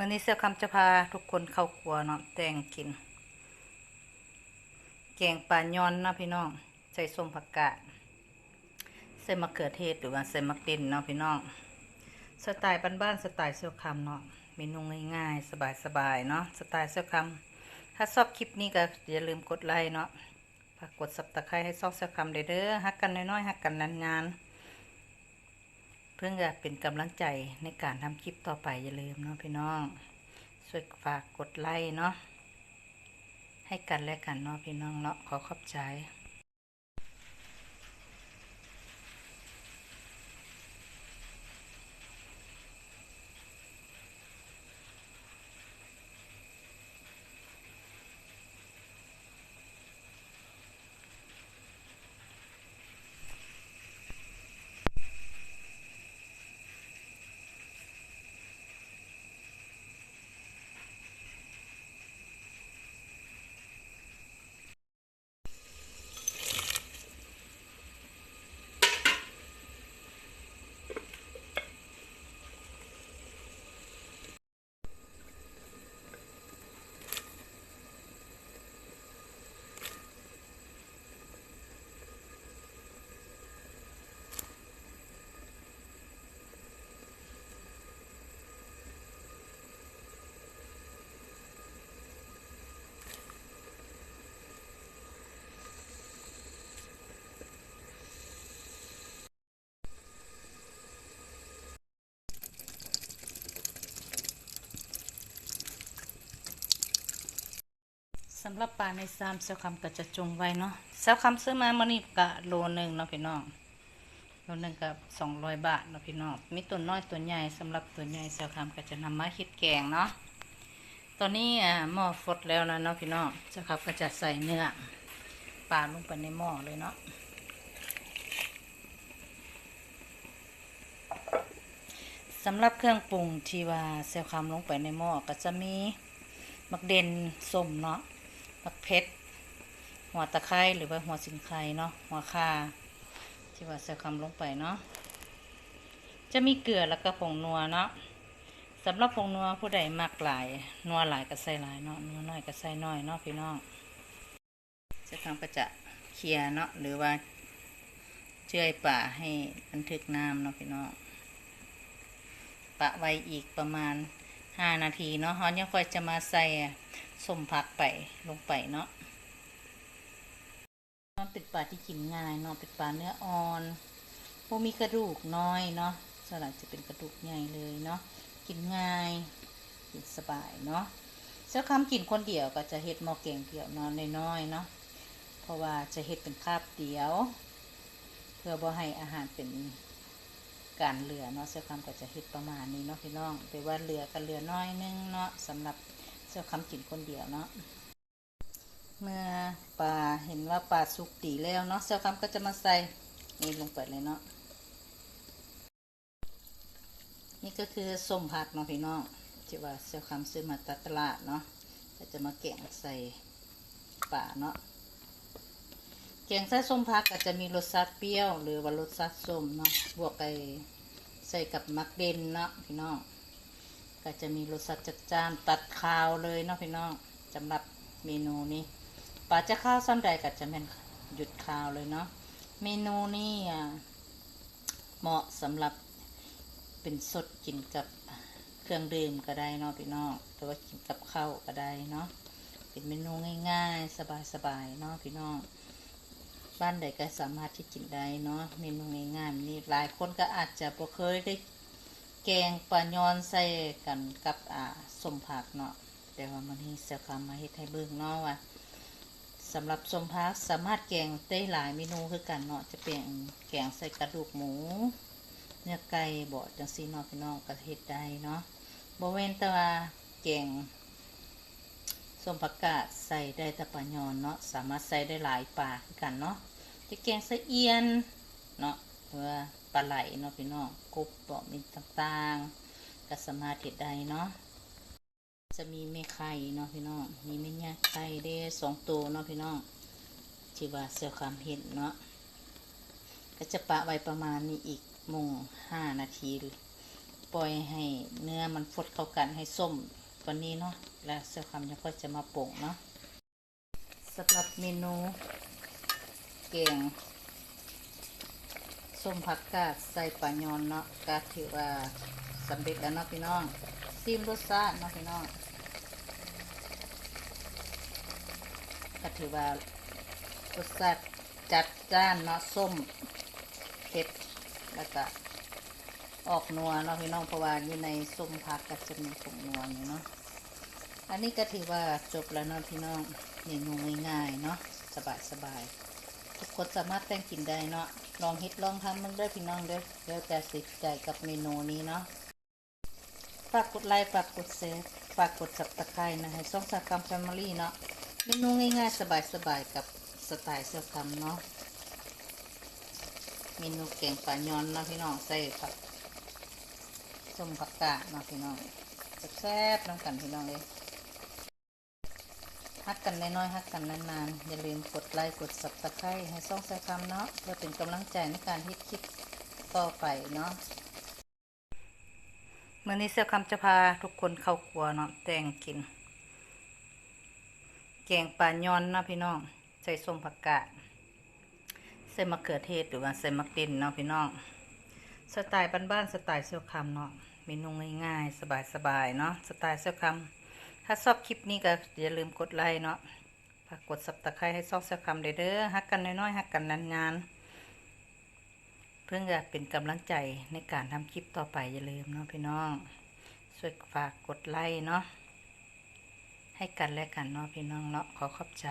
มื่อนี้เสี่ยวคำจะพาทุกคนเข้าครัวเนาะแต่งกิน แกงปลายอนนะพี่น้อง ใส่ส้มผักกาดใส่มะเขือเทศหรือว่าใส่มะเด่นเนาะพี่น้อง สไตล์บ้านๆสไตล์เสี่ยวคำเนาะเมนูง่ายๆ สบายๆเนาะสไตล์เสี่ยวคำถ้าชอบคลิปนี้ก็อย่าลืมกดไลค์เนาะฝากกดสับตะไคร้ให้ซอกเสี่ยวคำเด้เด้อฮักกันน้อยๆฮักกันนานๆ เพื่อจะเป็นกำลังใจในการทำคลิปต่อไปอย่าลืมเนาะพี่น้องช่วยฝากกดไลค์เนาะให้กันและกันเนาะพี่น้องเนาะขอขอบใจ สำหรับปลาในซามเซลคำก็จะจงไว้เนาะเซลคำซื้อมามื่อนี้กะโลหนึ่งเนาะพี่น้องโลหนึ่งกับสองร้อยบาทเนาะพี่น้องมีตัวน้อยตัวใหญ่สำหรับตัวใหญ่เซลคำก็จะนำมาคิดแกงเนาะตอนนี้อ่าหม้อฟดแล้วนะเนาะพี่น้องเซลคำก็จะใส่เนื้อปลาลงไปในหม้อเลยเนาะสำหรับเครื่องปรุงที่ว่าเซลคำลงไปในหม้อก็จะมีมักเด่นส้มเนาะ ผักเพชรหัวตะไคร้หรือว่าหัวสิงไครเนาะหัวข่าที่ว่าใส่คำลงไปเนาะจะมีเกลือแล้วก็ผงนัวเนาะสำหรับผงนัวผู้ใดมักหลายนัวหลายก็ใส่หลายเนาะนัวน้อยก็ใส่น้อยเนาะพี่น้องจะคำก็จะเคลียเนาะหรือว่าเจื่อยป่าให้บันทึกน้ำเนาะพี่น้องปะไว้อีกประมาณห้านาทีเนาะฮอนยังค่อยจะมาใส่ ส้มผักไปลงไปเนาะมันเป็นปลาที่กินง่ายเนาะเป็นปลาเนื้ออ่อนพวกมีกระดูกน้อยเนาะสลัดจะเป็นกระดูกใหญ่เลยเนาะกินง่ายกินสบายเนาะเจ้าคำกินคนเดียวก็จะเฮ็ดหม้อแกงเดียวนาะน้อยๆเนาะเพราะว่าจะเฮ็ดเป็นคาบเดียว เพื่อบ่ให้อาหารเป็นการเหลือเนาะเจ้าคำก็จะเฮ็ดประมาณนี้เนาะพี่น้องแต่ว่าเหลือก็เหลือน้อยนึงเนาะสำหรับ เจ้าคำกินคนเดียวเนาะเมื่อปลาเห็นว่าปลาสุกตีแล้วเนาะเจ้าคำก็จะมาใส่นี่ลงไปเลยเนาะนี่ก็คือส้มผักเนาะพี่น้องที่ว่าเจ้าคำซื้อมาตัดตลาดเนาะก็จะมาแกงใส่ปลาเนาะแกงใส่ส้มผักก็จะมีรสชาติเปรี้ยว หรือว่ารสชาติส้มเนาะบวกไปใส่กับมักเด่นเนาะพี่น้อง ก็จะมีรสชาติจัดจ้านตัดคาวเลยเนาะพี่น้องสำหรับเมนูนี้ปลาจะข้าวซ้ำใดก็จะเป็นหยุดคาวเลยเนาะเมนูนี้เหมาะสำหรับเป็นสดกินกับเครื่องดื่มก็ได้เนาะพี่น้องหรือว่ากินกับข้าวก็ได้เนาะเป็นเมนูง่าย ๆ สบายๆเนาะพี่น้องบ้านใดก็สามารถที่กินได้เนาะเมนูง่ายๆนี่หลายคนก็อาจจะบ่เคยได้ แกงปลายอนใส่กันกับอ่าสมผักเนาะแต่ว่ามันนี้เสียคำมาเฮ็ดให้เบิ่งเนาะว่าสำหรับสมผักสามารถแกงได้หลายเมนูคือกันเนาะจะเป็นแกงใส่กระดูกหมู เนื้อไก่บ่จังซี่เนาะพี่น้องก็เฮ็ดได้เนาะบ่เว้นแต่ว่าแกงสมผักกาดใส่ได้แต่ปลายอนเนาะสามารถใส่ได้หลายปลาคือกันเนาะจะแกงใส่เอียนเนาะ หรือว่าปลาไหลเนาะพี่น้องกบบ่มีต่างๆก็สามารถเฮ็ดได้เนาะจะมีแม่ไข่เนาะพี่น้องมีแม่ยาไข่เด้สองตัวเนาะพี่น้องที่ว่าเสียวคำเห็นเนาะก็จะปะไว้ประมาณนี้อีกโมงห้านาทีปล่อยให้เนื้อมันฟดเข้ากันให้ส้มกว่านี้เนาะแล้วเสื้อคำยังก็จะมาโปรุงเนาะสำหรับเมนูแกง ส้มผักกาดใส่ปลายอนเนาะก็ถือว่าสำเร็จแล้วเนาะพี่น้องซิมรสชาติเนาะพี่น้องก็ถือว่ารสชาติจัดจ้านเนาะส้มเผ็ดแล้วก็ออกนัวเนาะพี่น้องเพราะว่าอยู่ในส้มผักก็จะมีผงนัวอยู่เนาะอันนี้ก็ถือว่าจบแล้วเนาะพี่น้องเมนูง่ายๆเนาะสบายสบายๆ ทุกคนสามารถแต่งกินได้เนาะลองฮิตลองทำมันด้อพี่น้องเด้อแล้วแต่ติดใจกับเมนูนี้เนาะฝากกดไลค์ฝากกดแชร์ฝากกดสับตะไคร้นะให้ช่องสากรรมแฟมิลี่เนาะเมนูง่ายๆ สบายๆ กับสไตล์เซี่ยวคำเนาะเมนูแกงปลายอนเนาะพี่น้องใส่ผักส้มผักกาดเนาะพี่น้องแซ่บๆน้ำกันพี่น้องเลย ฮักกันน้อยๆฮักกันนานๆ อย่าลืมกดไลค์กดสับตะไคร้ให้ซ่องใส่คำเนาะเพื่อเป็นกำลังใจในการฮิตคลิปต่อไปเนาะเมื่อนี้เสี่ยวคำจะพาทุกคนเข้าครัวเนาะแต่งกิน แกงปลาย้อนเนาะพี่น้องใส่ส้มผักกาดใส่มะเขือเทศหรือว่าใส่มะกรินเนาะพี่น้องสไตล์บ้านๆสไตล์เซี่ยวคำเนาะเมนูง่ายๆ สบายๆเนาะสไตล์เซี่ยวคำ ถ้าชอบคลิปนี้ก็อย่าลืมกดไลค์เนาะฝากกดสับตะไคร้ให้ซอกเซี่ยคำเด้อเด้อฮักกันน้อยๆฮักกันนานๆ เพื่อจะเป็นกำลังใจในการทำคลิปต่อไปอย่าลืมเนาะพี่น้องช่วยฝากกดไลค์เนาะให้กันและกันเนาะพี่น้องเนาะขอขอบใจ